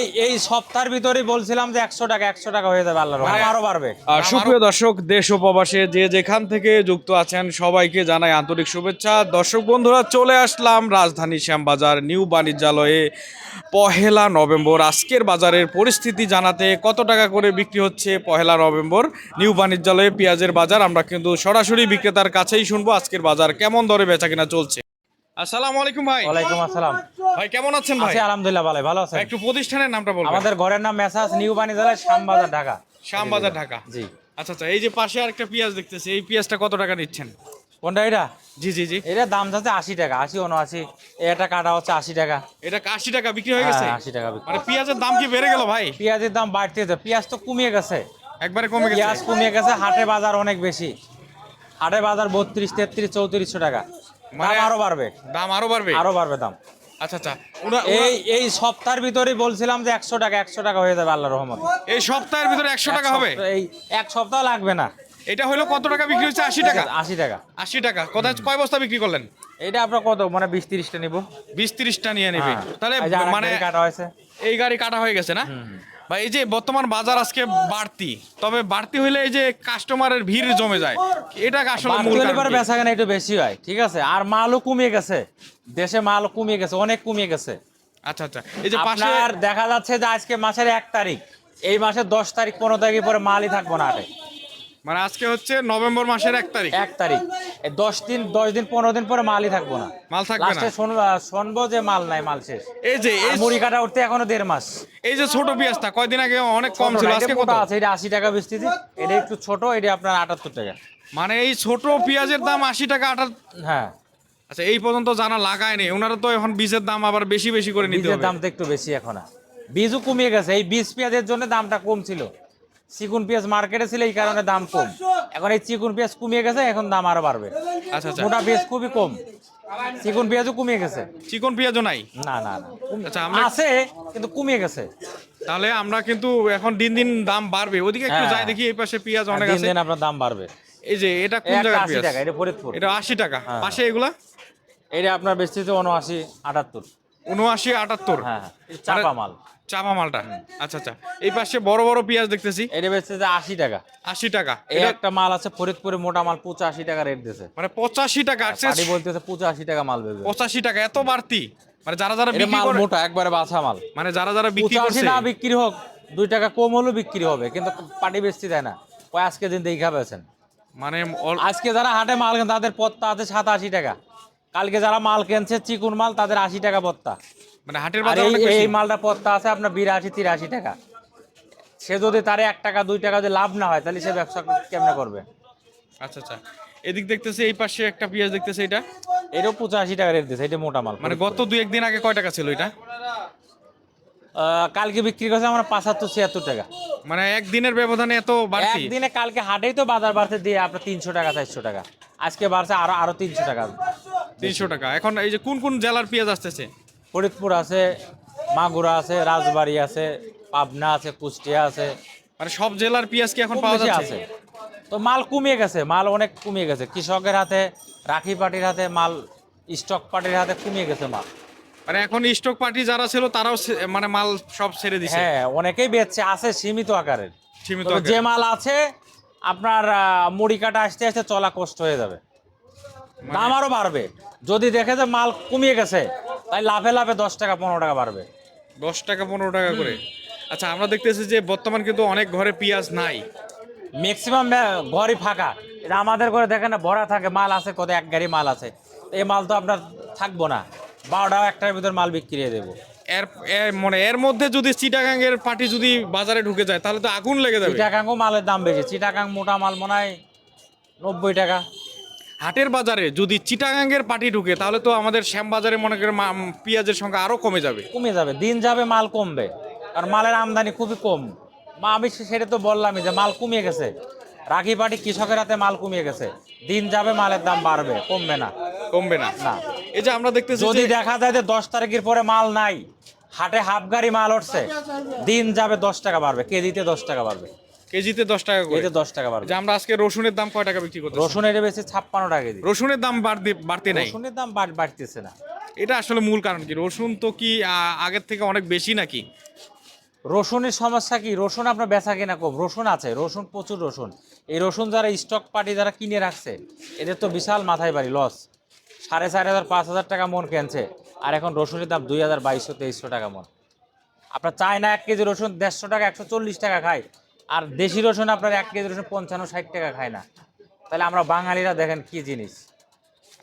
এই এই সপ্তাহের ভিতরেই বলছিলাম যে একশো টাকা একশো টাকা হয়ে যাবে আল্লাহ মানে- আরও বাড়বে। সুপ্রিয় দর্শক দেশ ও প্রবাসে যে যেখান থেকে যুক্ত আছেন সবাইকে জানাই আন্তরিক শুভেচ্ছা। দর্শক বন্ধুরা চলে আসলাম রাজধানী শ্যামবাজার নিউ বাণিজ্যালয়ে পহেলা নভেম্বর। আজকের বাজারের পরিস্থিতি জানাতে কত টাকা করে বিক্রি হচ্ছে পহেলা নভেম্বর? নিউ বাণিজ্যালয়ে পেঁয়াজের বাজার আমরা কিন্তু সরাসরি বিক্রেতার কাছেই শুনব আজকের বাজার কেমন দরে বেচা কিনা চলছে। আসসালামু আলাইকুম ভাই। ওয়ালাইকুম আসসালাম। ভাই কেমন আছেন ভাই? আছি আলহামদুলিল্লাহ ভালো ভালো আছেন। একটু প্রতিষ্ঠানের নামটা বলবেন। আমাদের ঘরের নাম মেসাজ নিউ বাণী জেলায় শ্যামবাজার ঢাকা। শ্যামবাজার ঢাকা। জি। আচ্ছা আচ্ছা এই যে পাশে আরেকটা পেঁয়াজ দেখতেছি এই পেঁয়াজটা কত টাকা নিচ্ছেন? কোনটা এটা? জি জি জি। এটা দাম যাচ্ছে আশি টাকা আশি উনআশি। এটা কাটা হচ্ছে আশি টাকা। এটা আশি টাকা বিক্রি হয়ে গেছে? হ্যাঁ, আশি টাকা। মানে পেঁয়াজের দাম কি বেড়ে গেল ভাই? পেঁয়াজের দাম বাড়তেছে পেঁয়াজ তো কমিয়ে গেছে। একবারে কমে গেছে। পেঁয়াজ কমিয়ে গেছে হাটে বাজার অনেক বেশি। হাটে বাজার বত্রিশ তেত্রিশ চৌত্রিশশো টাকা। দাম মানে- আরও বাড়বে। দাম আরও বাড়বে? আরও বাড়বে দাম। আচ্ছা আচ্ছা। এই এই সপ্তাহের ভিতরেই বলছিলাম যে একশো টাকা একশো টাকা হয়ে যাবে আল্লাহ রহমত। এই সপ্তাহের ভিতরে একশো টাকা হবে? এই এক সপ্তাহ লাগবে না। এটা হলো কত টাকা বিক্রি হচ্ছে? আশি টাকা? আশি টাকা। আশি টাকা। কোথায় কয় বস্তা বিক্রি করলেন? এইটা আপনার কত? মানে বিশ তিরিশটা নিবো। বিশ তিরিশটা নিয়ে নেবে। হ্যাঁ। তাহলে মানে কাটা হয়েছে। এই গাড়ি কাটা হয়ে গেছে না? ভাই এই যে বর্তমান বাজার আজকে বাড়তি তবে বাড়তি হইলে এই যে কাস্টমারের ভিড় জমে যায়। এটা আসলে মূল কারণ পরে বেচা কেনা একটু বেশি হয় ঠিক আছে? আর মালও কমে গেছে দেশে মাল কমে গেছে অনেক কমে গেছে। আচ্ছা আচ্ছা। এই যে পাশে আর দেখা যাচ্ছে যে আজকে মাসের এক তারিখ এই মাসের দশ তারিখ পনেরো তারিখের পরে মালই থাকব না হাটে। মানে আজকে হচ্ছে নভেম্বর মাসের এক তারিখ। এক তারিখ। এই দশ দিন দশ দিন পনেরো দিন পরে মালই থাকব না। মাল থাকবে না। শুনব শুনব যে মাল নাই মাল শেষ। এই যে এই মুড়ি কাটা উঠতে এখনও দেড় মাস। এই যে ছোট পেঁয়াজটা কয়দিন আগে অনেক কম ছিল আজকে কত? আছে এটা আশি টাকা বিস্তিতি এটা একটু ছোট এটা আপনার আটাত্তর টাকা। মানে এই ছোট পেঁয়াজের দাম আশি টাকা আঠার হ্যাঁ। আচ্ছা এই পর্যন্ত জানা লাগায়নি ওনারা তো এখন বীজের দাম আবার বেশি বেশি করে নিতে বীজের হবে। দাম তো একটু বেশি এখন। আর। বীজও কমিয়ে গেছে। এই বীজ পেঁয়াজের জন্য দামটা কম ছিল। চিকুন পেঁয়াজ মার্কেটে ছিল এই কারণে দাম কম। এখন এই চিকুন পেঁয়াজ কমিয়ে গেছে এখন দাম আরও বাড়বে। আচ্ছা আচ্ছা। মোটা পেঁয়াজ খুবই কম। চিকুন পেঁয়াজও কমিয়ে গেছে। চিকন পেঁয়াজও নাই? না না না। আচ্ছা, আমরা- আছে কিন্তু কমিয়ে গেছে। তাহলে আমরা কিন্তু এখন দিন দিন দাম বাড়বে। ওদিকে একটু হ্যাঁ। যাই দেখি এই পাশে পেঁয়াজ অনেক আছে। দিন আপনার দাম বাড়বে। এই যে এটা কোন জায়গার আশি পেঁয়াজ? টাকা এটা ফরিদপুর। এটা আশি টাকা। হ্যাঁ। পাশে এগুলা? এটা আপনার বেশি উনআশি আটাত্তর। উনআশি আটাত্তর। হ্যাঁ হ্যাঁ। চাপা মাল। চাপা মালটা। আচ্ছা আচ্ছা। এই পাশে বড় বড় পেঁয়াজ দেখতেছি। এটা আশি টাকা। আশি টাকা। এটা একটা মাল আছে ফরিদপুরে মোটা মাল পঁচাশি টাকা রেট দিয়েছে। মানে পঁচাশি টাকা পার্টি বলতেছে পঁচাশি টাকা মাল বেচবে। পঁচাশি টাকা এত বাড়তি। মানে যারা যারা বিক্রি মাল মোটা একবারে বাছা মাল। মানে যারা যারা বিক্রি করছে না বিক্রি হোক দুই টাকা কম হলেও বিক্রি হবে কিন্তু পার্টি বেচতে দেয় না। ওই আজকে দিন দেখা পেয়েছেন। মানে আজকে যারা হাটে মাল তাদের পত্তা আছে সাতাশি টাকা। কালকে যারা মাল কিনছে চিকুন মাল তাদের আশি টাকা পত্তা। মানে হাটের বাজার এই অনেক বেশি? এই মালটা পত্তা আছে আপনার বিরাশি তিরাশি টাকা। সে যদি তার এক টাকা দুই টাকা যদি লাভ না হয় তাহলে সে ব্যবসা কেমনে করবে? আচ্ছা আচ্ছা। এদিক দেখতেছে এই পাশে একটা পেঁয়াজ দেখতেছে এটা। এটাও পঁচাশি টাকা রেট দিয়েছে এটা মোটা মাল। মানে গত দুই একদিন আগে কয় টাকা ছিল এটা? কালকে বিক্রি করছে আমরা পাঁচাত্তর ছিয়াত্তর টাকা। মানে একদিনের ব্যবধানে এত বাড়তি? একদিনে কালকে হাটেই তো বাজার বাড়তে দিয়ে আপনার তিনশো টাকা চারশো টাকা। আজকে বাড়ছে আরও আরও তিনশো টাকা। তিনশো টাকা। এখন এই যে কোন কোন জেলার পেঁয়াজ আসতেছে? ফরিদপুর আছে মাগুরা আছে রাজবাড়ি আছে পাবনা আছে কুষ্টিয়া আছে। মানে সব জেলার পেঁয়াজ কি এখন পাওয়া যাচ্ছে? আছে। তো মাল কমিয়ে গেছে মাল অনেক কমিয়ে গেছে। কৃষকের হাতে রাখি পার্টির হাতে মাল স্টক পার্টির হাতে কমিয়ে গেছে মাল। মানে এখন স্টক পার্টি যারা ছিল তারাও মানে মাল সব ছেড়ে দিছে। হ্যাঁ অনেকেই বেচছে আছে সীমিত আকারের। সীমিত যে মাল আছে আপনার মুড়ি কাটা আসতে আসতে চলা কষ্ট হয়ে যাবে। দাম আরও বাড়বে। যদি দেখে যে মাল কমিয়ে গেছে তাই লাভে লাভে দশ টাকা পনেরো টাকা বাড়বে। দশ টাকা পনেরো টাকা করে। আচ্ছা আমরা দেখতেছি যে বর্তমান কিন্তু অনেক ঘরে পেঁয়াজ নাই। ম্যাক্সিমাম ঘরই ফাঁকা। এটা আমাদের ঘরে দেখেন না ভরা থাকে মাল আছে কত এক গাড়ি মাল আছে। এই মাল তো আপনার থাকব না। বারোটা একটার ভিতর মাল বিক্রি করে দেবো। এর মানে এর মধ্যে যদি চিটাগাঙ্গের পার্টি যদি বাজারে ঢুকে যায় তাহলে তো আগুন লেগে যাবে। চিটাকাঙ্গও মালের দাম বেশি। চিটাকাং মোটা মাল মনে হয় নব্বই টাকা। হাটের বাজারে যদি চিটাগাঙ্গের পার্টি ঢুকে তাহলে তো আমাদের শ্যাম বাজারে মনে করেন পেঁয়াজের সংখ্যা আরও কমে যাবে। কমে যাবে। দিন যাবে মাল কমবে। কারণ মালের আমদানি খুবই কম। মা আমি সেটা তো বললামই যে মাল কমিয়ে গেছে। রাখি পাটি কৃষকের হাতে মাল কমিয়ে গেছে। দিন যাবে মালের দাম বাড়বে। কমবে না। কমবে না। না। এই যে আমরা দেখতেছি যদি দেখা যায় যে দশ তারিখের পরে মাল নাই হাটে হাফ গাড়ি মাল উঠছে দিন যাবে দশ টাকা বাড়বে কেজিতে দশ টাকা বাড়বে। কেজিতে দশ টাকা করে। দশ টাকা বাড়বে। যে আমরা আজকে রসুনের দাম কয় টাকা বিক্রি করতে রসুন এটা বেশি ছাপ্পান্ন টাকা কেজি। রসুনের দাম বাড়তি বাড়তি নাই। রসুনের দাম বাড়- বাড়তেছে না। এটা আসলে মূল কারণ কি? রসুন তো কি আগের থেকে অনেক বেশি নাকি? রসুনের সমস্যা কি? রসুন আপনার বেচা কিনা কম। রসুন আছে রসুন প্রচুর রসুন। এই রসুন যারা স্টক পার্টি যারা কিনে রাখছে এদের তো বিশাল মাথায় বাড়ি লস সাড়ে চার হাজার পাঁচ হাজার টাকা মন কেনছে আর এখন রসুনের দাম দুই হাজার বাইশশো তেইশশো টাকা মন। আপনার চায়না এক কেজি রসুন দেড়শো টাকা একশো চল্লিশ টাকা খায়। আর দেশি রসুন আপনার এক কেজি রসুন পঞ্চান্ন ষাট টাকা খায় না। তাহলে আমরা বাঙালিরা দেখেন কি জিনিস।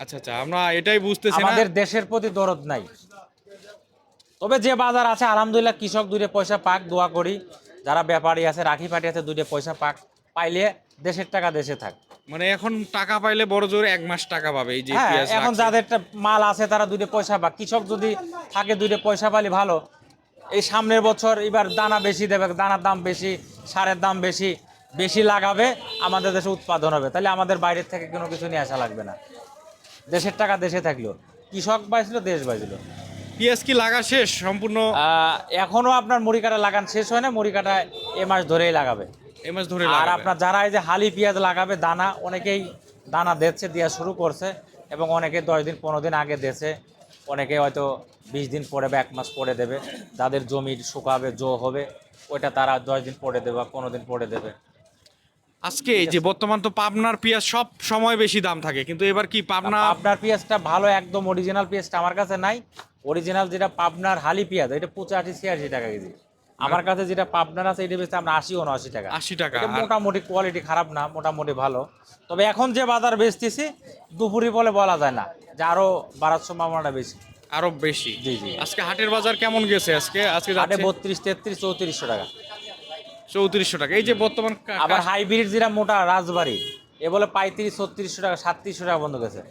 আচ্ছা আচ্ছা আমরা এটাই বুঝতেছি আমাদের দেশের প্রতি দরদ নাই। তবে যে বাজার আছে আলহামদুলিল্লাহ কৃষক দুইটা পয়সা পাক দোয়া করি। যারা ব্যাপারী আছে রাখি পাটি আছে দুইটা পয়সা পাক। পাইলে দেশের টাকা দেশে থাক। মানে এখন টাকা পাইলে বড় জোরে এক মাস টাকা পাবে এই যে হ্যাঁ এখন। যাদের মাল আছে তারা দুইটা পয়সা পাক। কৃষক যদি থাকে দুইটা পয়সা পালি ভালো। এই সামনের বছর এবার দানা বেশি দেবে দানার দাম বেশি। সারের দাম বেশি বেশি লাগাবে আমাদের দেশে উৎপাদন হবে। তাহলে আমাদের বাইরের থেকে কোনো কিছু নিয়ে আসা লাগবে না। দেশের টাকা দেশে থাকল। কৃষক বাঁচলো দেশ বাঁচলো। পেঁয়াজ কি লাগা শেষ? সম্পূর্ণ? এখনও আপনার মুড়ি কাটা লাগান শেষ হয় না মুড়ি কাটা এ মাস ধরেই লাগাবে। এ মাস ধরে আর আপনার যারা এই যে হালি পেঁয়াজ লাগাবে দানা অনেকেই দানা দিচ্ছে দেওয়া শুরু করছে এবং অনেকে দশ দিন পনেরো দিন আগে দিয়েছে। অনেকে হয়তো বিশ দিন পরে বা এক মাস পরে দেবে যাদের জমি শুকাবে জো হবে ওইটা তারা দশ দিন পরে দেবে বা পনেরো দিন পরে দেবে। আজকে যে বর্তমান তো পাবনার পেঁয়াজ সব সময় বেশি দাম থাকে কিন্তু এবার কি পাবনা আপনার পেঁয়াজটা ভালো একদম অরিজিনাল পেঁয়াজটা আমার কাছে নাই। অরিজিনাল যেটা পাবনার হালি পেঁয়াজ এটা পঁচাশি ছিয়াশি টাকা কেজি। আমার কাছে যেটা পাবনার আছে এটা বেচতে আমরা আশি উনআশি টাকা। আশি টাকা মোটামুটি কোয়ালিটি খারাপ না মোটামুটি ভালো। তবে এখন যে বাজার বেচতেছি দুপুরি বলে বলা যায় না যে আরও বাড়ার সম্ভাবনাটা বেশি। আরও বেশি? জি জি। আজকে হাটের বাজার কেমন গেছে আজকে? আজকে হাটে বত্রিশ তেত্রিশ চৌত্রিশশো টাকা। চৌত্রিশশো টাকা। এই যে বর্তমান আবার হাইব্রিড যেটা মোটা রাজবাড়ি এ বলে পঁয়ত্রিশ ছত্রিশশো টাকা সাতত্রিশশো টাকা বন্ধ গেছে।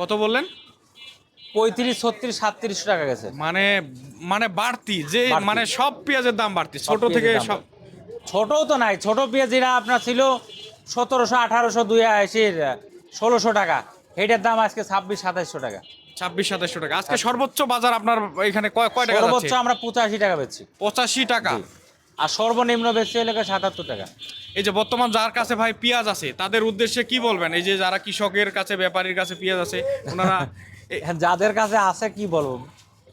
কত বললেন? পঁয়ত্রিশ ছত্রিশ সাতত্রিশশো টাকা গেছে। মানে মানে বাড়তি যে মানে সব পেঁয়াজের দাম বাড়তি ছোট থেকে সব। ছোটও তো নাই ছোট পেঁয়াজ যেটা আপনার ছিল সতেরোশো আঠারোশো দুই আশির ষোলোশো টাকা। সেইটার দাম আজকে ছাব্বিশ সাতাইশশো টাকা। ছাব্বিশ সাতাশশো টাকা। আজকে সর্বোচ্চ বাজার আপনার এখানে কয় কয় টাকা সর্বোচ্চ আমরা পঁচাশি টাকা বেচছি। পঁচাশি টাকা। আর সর্বনিম্ন বেচছি হলে সাতাত্তর টাকা। এই যে বর্তমান যার কাছে ভাই পেঁয়াজ আছে তাদের উদ্দেশ্যে কি বলবেন? এই যে যারা কৃষকের কাছে ব্যাপারীর কাছে পেঁয়াজ আছে ওনারা এ- যাদের কাছে আছে কি বলব?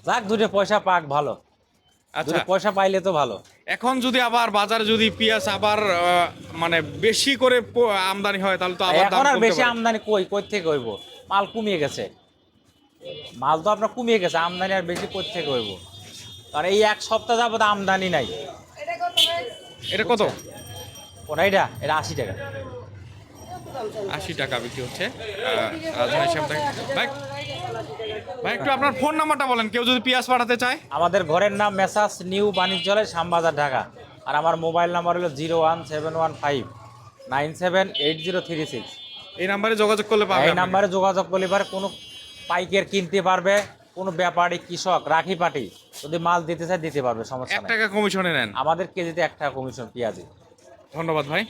যাক দুটো পয়সা পাক ভালো। আচ্ছা। দুটো পয়সা পাইলে তো ভালো। এখন যদি আবার বাজারে যদি পেঁয়াজ আবার মানে বেশি করে আমদানি হয় তাহলে তো আবার এখন আর বেশি আমদানি কই কই থেকে হইব? মাল কমিয়ে গেছে। মাল তো আপনার কমিয়ে গেছে আমদানি আর বেশি কই থেকে হইব? কারণ এই এক সপ্তাহ যাবত আমদানি নাই। এটা কত? ওটা এটা এটা আশি টাকা। আশি টাকা বিক্রি হচ্ছে। রাজধানী শ্যাম ভাই ভাই একটু আপনার ফোন নাম্বারটা বলেন কেউ যদি পেঁয়াজ পাঠাতে চায়। আমাদের ঘরের নাম মেসাস নিউ বাণিজ্যালয় শ্যামবাজার ঢাকা। আর আমার মোবাইল নাম্বার হলো zero one seven one five nine seven eight zero three six. এই নাম্বারে যোগাযোগ করলে পাবে এই নাম্বারে যোগাযোগ করলে পারে কোনো পাইকের কিনতে পারবে কোনো ব্যাপারী কৃষক রাখি পাটি। যদি মাল দিতে চায় দিতে পারবে সমস্যা এক টাকা কমিশনে নেন। আমাদের কেজিতে এক টাকা কমিশন পেঁয়াজি। ধন্যবাদ ভাই।